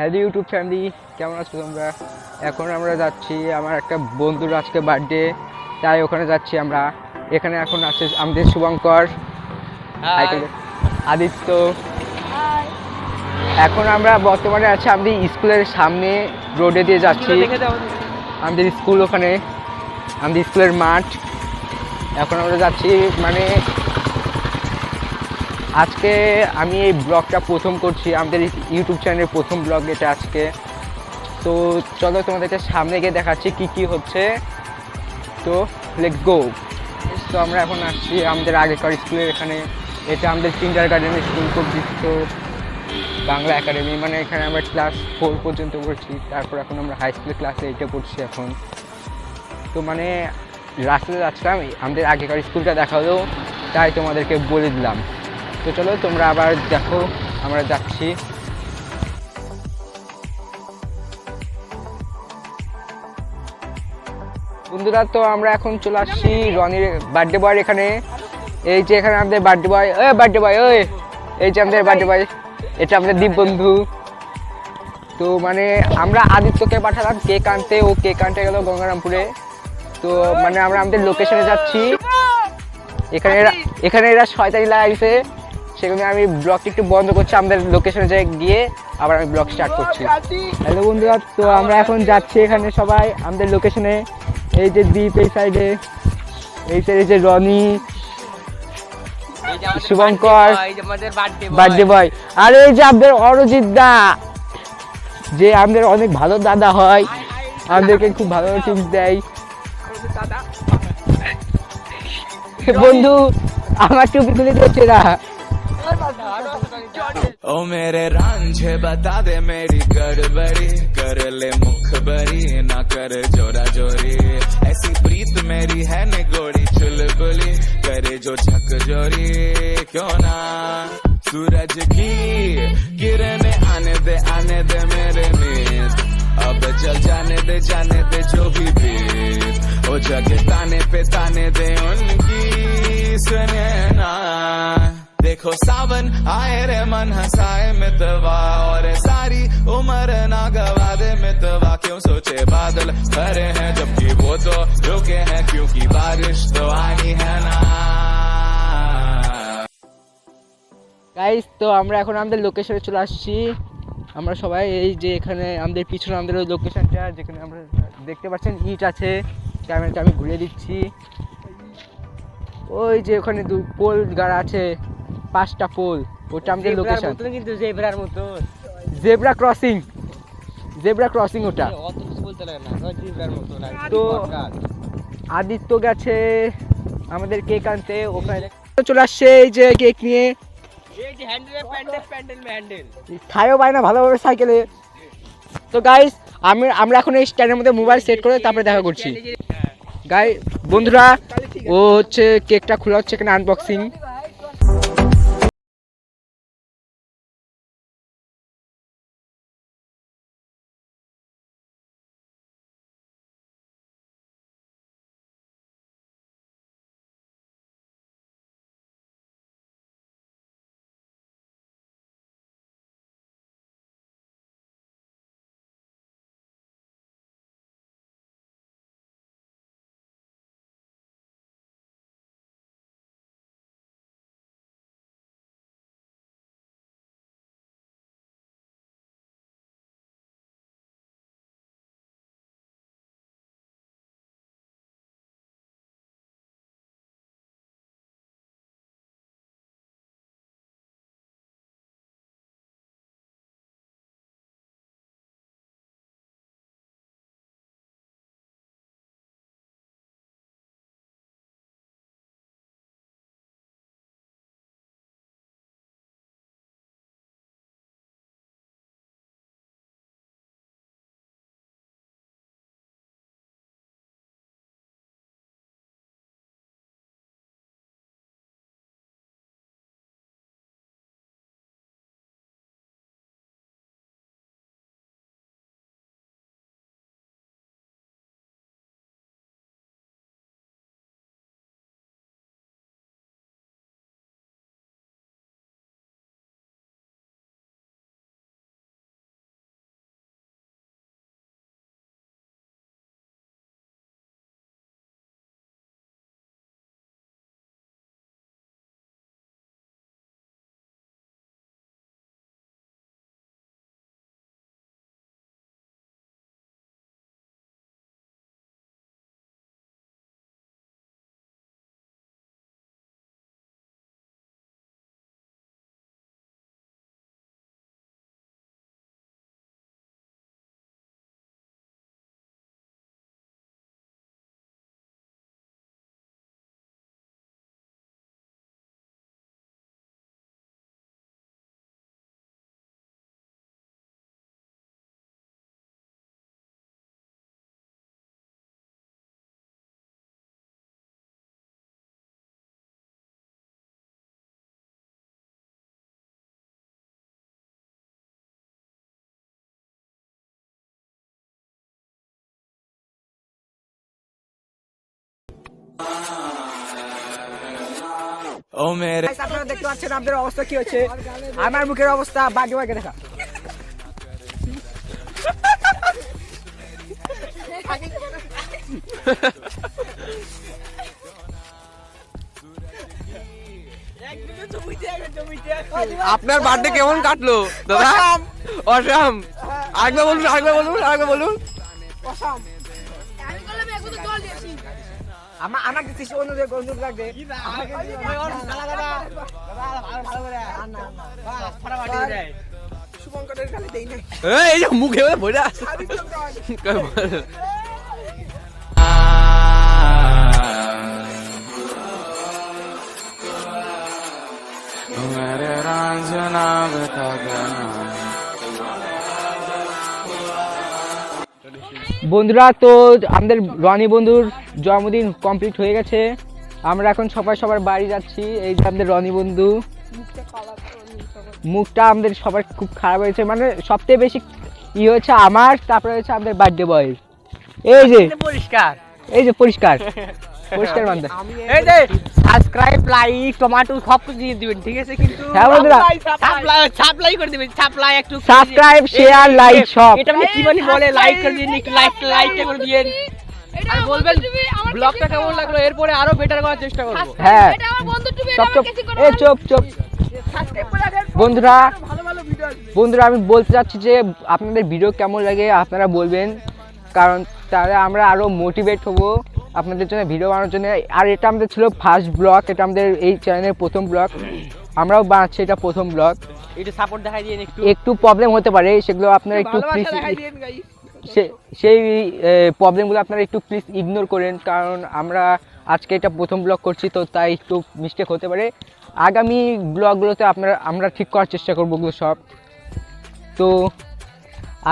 Hello YouTube family কেমন আছো তোমরা? এখন আমরা যাচ্ছি আমার একটা বন্ধুর আজকে বার্থডে তাই ওখানে যাচ্ছি আমরা। এখানে এখন আছে আমাদের শুভঙ্কর আদিত্য। এখন আমরা বর্তমানে আছি আমাদের স্কুলের সামনে রোডে দিয়ে যাচ্ছি। আমাদের স্কুল ওখানে আমাদের স্কুলের মাঠ। এখন আমরা যাচ্ছি মানে আজকে আমি এই ব্লগটা প্রথম করছি, আমাদের ইউটিউব চ্যানেলের প্রথম ব্লগ এটা আজকে। তো চলো তোমাদেরকে সামনে গিয়ে দেখাচ্ছি কি কি হচ্ছে। তো লেটস গো তো আমরা এখন আসছি আমাদের আগেকার স্কুলের এখানে। এটা আমাদের কিন্ডার গার্ডেন স্কুল বিখ্যাত বাংলা একাডেমি মানে এখানে আমরা ক্লাস ফোর পর্যন্ত পড়ছি। তারপর এখন আমরা হাই স্কুলের ক্লাসে এইটে পড়ছি এখন। তো মানে রাস্তাতে যাচ্ছিলাম আমাদের আগেকার স্কুলটা দেখা হলো তাই তোমাদেরকে বলে দিলাম। তো চলো তোমরা আবার দেখো, আমরা যাচ্ছি। বন্ধুরা, তো আমরা এখন চলে আসছি রনির বার্থডে বয়ের এখানে। এই যে এখানে আমাদের বার্থডে বয় ওই বার্থডে বয় ওই। এই যে আমাদের বার্থডে বয় এটা আমাদের দীপ বন্ধু। তো মানে আমরা আদিত্যকে পাঠালাম কেক আনতে ও কেক আনতে গেল গঙ্গারামপুরে। তো মানে আমরা আমাদের লোকেশনে যাচ্ছি। এখানে এরা এখানে এরা শয়তানি লাগাইছে সেখানে আমি ব্লগটি একটু বন্ধ করছি, আমাদের লোকেশনে যাই গিয়ে আবার আমি ব্লগ স্টার্ট করছি। হ্যালো বন্ধুরা, তো আমরা এখন যাচ্ছি এখানে সবাই, আমাদের লোকেশনে এই যে দ্বীপ, এই সাইডে এই সাইডে যে রনি, শুভঙ্কর বার্থডে বয় আর এই যে আমাদের অরজিৎ দা, যে আমাদের অনেক ভালো দাদা হয়, আমাদেরকে খুব ভালো টিপস দেয়। বন্ধু, আমার টুপি খুলে দিচ্ছে না। ओ मेरे रांझे, बता दे मेरी गड़बड़ी। कर ले मुखबरी, ना कर जोरा जोरी। ऐसी प्रीत मेरी है निगोड़ी चुलबुली। करे जो झक जोरी, क्यों ना? सूरज की किरण आने दे आने दे मेरे नींद। अब चल जाने दे जाने दे जो भी बीत। ओ जगे ताने पे ताने दे उनकी ना देखो सावन आए रे मन हंसाए मितवा और सारी उम्र ना गवा दे मितवा क्यों सोचे बादल भरे हैं जबकि वो तो रुके हैं क्योंकि बारिश तो आई है ना গাইস তো আমরা এখন আমাদের লোকেশনে চলে আসছি আমরা সবাই এই যে এখানে আমাদের পিছনে আমাদের ওই লোকেশনটা যেখানে আমরা দেখতে পাচ্ছেন ইট আছে ক্যামেরাটা আমি ঘুরিয়ে দিচ্ছি ওই যে ওখানে দু পোল গাড়া আছে পাঁচটা পোল ওটা আমাদের লোকেশন কিন্তু জেব্রার মতো জেব্রা ক্রসিং জেব্রা ক্রসিং ওটা। অত কিছু বলতে লাগে না জেব্রার মতো তো- আদিত্য গেছে আমাদের কেক আনতে ওখানে চলে আসছে এই যে কেক নিয়ে। খায়ও পায় না ভালোভাবে সাইকেলে তো গাইস আমি আমরা এখন এই স্ট্যান্ডের মধ্যে মোবাইল সেট করে তারপরে দেখা করছি। গাই বন্ধুরা ও হচ্ছে কেকটা খোলা হচ্ছে এখানে আনবক্সিং ও মেরে। আপনারা দেখতে পাচ্ছেন অবস্থা কি হচ্ছে? আমার মুখের অবস্থা বাগে বাগে দেখা। আপনার বার্থডে কেমন কাটলো? দাদা? অসাম। আগে বলুন আগে বলুন আগে বলুন। অসাম। আমার আমার কিছু অন্যদের বন্ধু লাগবে এই, এই যে মুখে ভরে আছে मेरे रांझना बता देना বন্ধুরা তো আমাদের রনি বন্ধুর জন্মদিন কমপ্লিট হয়ে গেছে। আমরা এখন সবাই সবার বাড়ি যাচ্ছি। এই যে আমাদের রনি বন্ধু। মুখটা আমাদের সবার খুব খারাপ হয়েছে। মানে সবথেকে বেশি ই হয়েছে আমার তারপরে হচ্ছে আমাদের বার্থডে বয় এই যে পরিষ্কার। এই যে পরিষ্কার। পরিষ্কার বান্ধব এই যে সাবস্ক্রাইব লাইক টমেটো সব কিছু দিয়ে দিবেন ঠিক আছে? কিন্তু হ্যাঁ বন্ধুরা সাপ্লাই সাপ্লাই করে দিবেন সাপ্লাই একটু সাবস্ক্রাইব শেয়ার লাইক সব এটা মানে কি মানে বলে? লাইক করে দিন একটু লাইক লাইক করে দিন। এটা আর বলবেন ব্লগটা কেমন লাগল? এরপরে আরও বেটার করার চেষ্টা করব। হ্যাঁ। এটা আমার বন্ধু টুপি, চপ এটা চপ। চুপ বন্ধুরা বন্ধুরা আমি বলতে চাচ্ছি যে আপনাদের ভিডিও কেমন লাগে আপনারা বলবেন। কারণ তাহলে আমরা আরও মোটিভেট হব আপনাদের জন্য ভিডিও বানানোর জন্য। আর এটা আমাদের ছিল ফার্স্ট ব্লগ এটা আমাদের এই চ্যানেলের প্রথম ব্লগ আমরাও বানাচ্ছি এটা প্রথম ব্লগ একটু সাপোর্ট দেখাই দিন একটু। একটু প্রবলেম হতে পারে সেগুলো আপনারা একটু সেই প্রবলেমগুলো আপনারা একটু প্লিজ ইগনোর করেন কারণ আমরা আজকে এটা প্রথম ব্লগ করছি তো তাই একটু মিস্টেক হতে পারে। আগামী ব্লগগুলোতে আপনারা আমরা ঠিক করার চেষ্টা করব ওগুলো সব। তো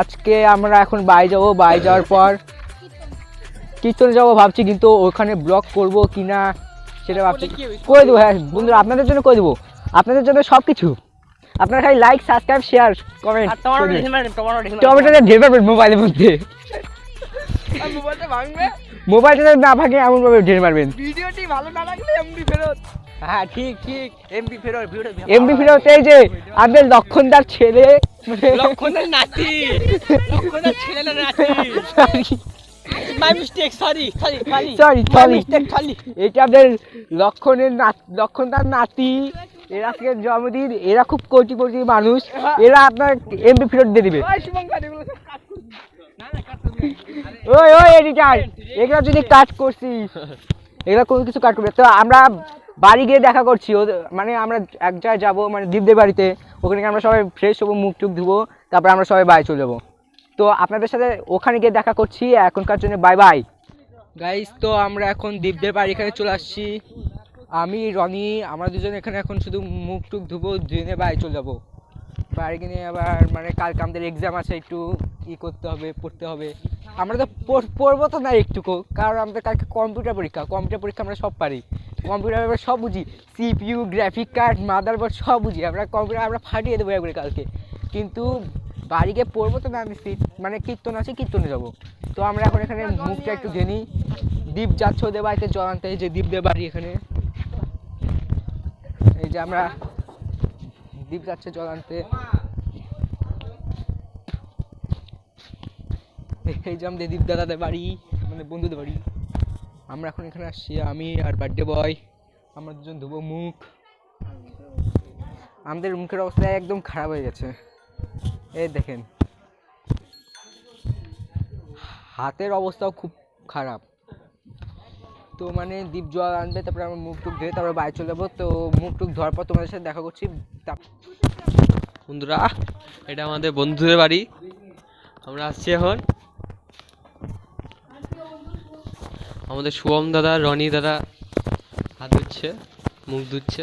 আজকে আমরা এখন বাড়ি যাব বাড়ি যাওয়ার পর কীর্তনে যাব ভাবছি কিন্তু ওখানে ব্লগ করব কি না সেটা ভাবছি। করে দেবো হ্যাঁ বন্ধুরা আপনাদের জন্য করে দেবো। আপনাদের জন্য সব কিছু আপনারা খালি লাইক সাবস্ক্রাইব শেয়ার কমেন্ট ঢেল ঢেল। টমেটোটা পারবেন মোবাইলের মধ্যে। মোবাইলটা না ভাগে এমন ভাবে ঢের মারবেন হ্যাঁ ঠিক ঠিক। এমপি ফেরো ভিডিও এমবি ফিরত এই যে আমাদের লক্ষণদার ছেলে। লক্ষণের নাতি। লক্ষণের ছেলে না নাতি। My mistake sorry sorry sorry. Mistake sorry এটা আমাদের লক্ষণের নাত লক্ষণদার নাতি। এরা আজকে জন্মদিন এরা খুব কোটি কোটি মানুষ এরা আপনার এমবি ফেরত দিয়ে দিবে। ওই ওই এডিটার এগুলো যদি কাজ করছিস এগুলো কোনো কিছু কাজ করবে। তো আমরা বাড়ি গিয়ে দেখা করছি ওদের- মানে আমরা এক জায়গায় যাব মানে দীপদের বাড়িতে ওখানে গিয়ে আমরা সবাই ফ্রেশ হব মুখ টুক ধুবো তারপরে আমরা সবাই বাড়ি চলে যাব। তো আপনাদের সাথে ওখানে গিয়ে দেখা করছি এখনকার জন্য বাই বাই গাইস তো আমরা এখন দীপদের বাড়ি এখানে চলে আসছি। আমি, রনি, আমরা দুজন এখানে এখন শুধু মুখ টুক ধুবো ধুয়ে বাড়ি চলে যাব। বাড়ি গিয়ে আবার মানে কালকে আমাদের এক্সাম আছে, একটু ই করতে হবে, পড়তে হবে। আমরা তো পড়- পড়ব তো না একটুকু, কারণ আমাদের কালকে কম্পিউটার পরীক্ষা কম্পিউটার পরীক্ষা আমরা সব পারি। কম্পিউটার ব্যাপারে সব বুঝি CPU graphic card mother motherboard সব বুঝি, আমরা কম্পিউটার আমরা ফাটিয়ে দেবো একবারে কালকে। কিন্তু বাড়ি গিয়ে পড়ব তো না, আমি সিট- মানে কীর্তন আছে, কীর্তনে যাব। তো আমরা এখন এখানে মুখটা একটু জেনি। দ্বীপ যাচ্ছে ওদের বাড়িতে, জল যে দ্বীপদের বাড়ি এখানে। যে আমরা দ্বীপ যাচ্ছে জল আনতে এই যে আমাদের দীপ দাদাদের বাড়ি, আমাদের বন্ধুদের বাড়ি। আমরা এখন এখানে আসছি, আমি আর বার্থডে বয়, আমরা দুজন ধুবো মুখ। আমাদের মুখের অবস্থা একদম খারাপ হয়ে গেছে। এই দেখেন। হাতের অবস্থাও খুব খারাপ। তো মানে দ্বীপ জল আনবে, তারপরে আমরা মুখ টুক ধুয়ে তারপরে বাইরে চলে যাব। তো মুখ টুক ধোয়ার পর তোমাদের সাথে দেখা করছি। বন্ধুরা, এটা আমাদের বন্ধুদের বাড়ি। আমরা আসছি এখন। আমাদের শুভম দাদা, রনি দাদা হাত ধুচ্ছে, মুখ ধুচ্ছে।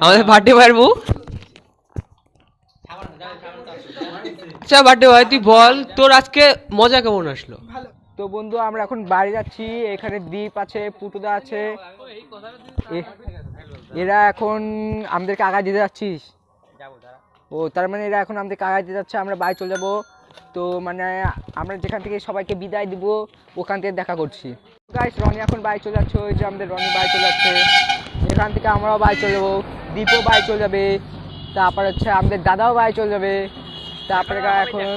আমাদের বার্থডে বয়ের মুখ। আচ্ছা বার্থডে বয় তুই বল তোর আজকে মজা কেমন আসলো? তো বন্ধু আমরা এখন বাড়ি যাচ্ছি এখানে দ্বীপ আছে পুটুদা আছে। এ- এরা এখন আমাদেরকে আগায় দিতে যাচ্ছিস। ও তার মানে এরা এখন আমাদের দিতে যাচ্ছে আমরা বাড়ি চলে যাব। তো মানে আমরা যেখান থেকে সবাইকে বিদায় দিব ওখান থেকে দেখা করছি। গাইস রনি এখন বাড়ি চলে যাচ্ছে ওই যে আমাদের রনি বাড়ি চলে যাচ্ছে। এখান থেকে আমরাও বাড়ি চলে যাব দীপও বাড়ি চলে যাবে তারপর হচ্ছে আমাদের দাদাও বাড়ি চলে যাবে। তারপরে এখন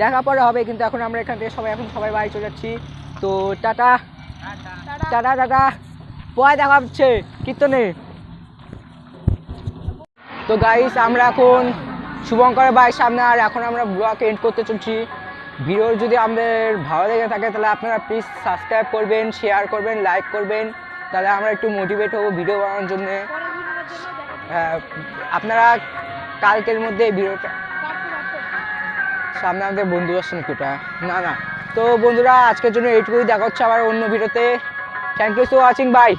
দেখা পরে হবে কিন্তু এখন আমরা এখান থেকে সবাই এখন সবাই বাড়ি চলে যাচ্ছি। তো টাটা। টাটা। টাটা পয় দেখা হচ্ছে। কীর্তনে। তো গাইস আমরা এখন শুভঙ্করের বাড়ির সামনে আর এখন আমরা ব্লগ এন্ড করতে চলছি। ভিডিও যদি আমাদের ভালো লেগে থাকে তাহলে আপনারা প্লিজ সাবস্ক্রাইব করবেন শেয়ার করবেন লাইক করবেন। তাহলে আমরা একটু মোটিভেট হব ভিডিও বানানোর জন্যে। হ্যাঁ, আপনারা কালকের মধ্যে ভিডিওটা সামনে আমাদের বন্ধু আসছে নাকি ওটা না না। তো বন্ধুরা আজকের জন্য এইটুকুই। দেখা হচ্ছে আবার অন্য ভিডিওতে। Thank you for watching bye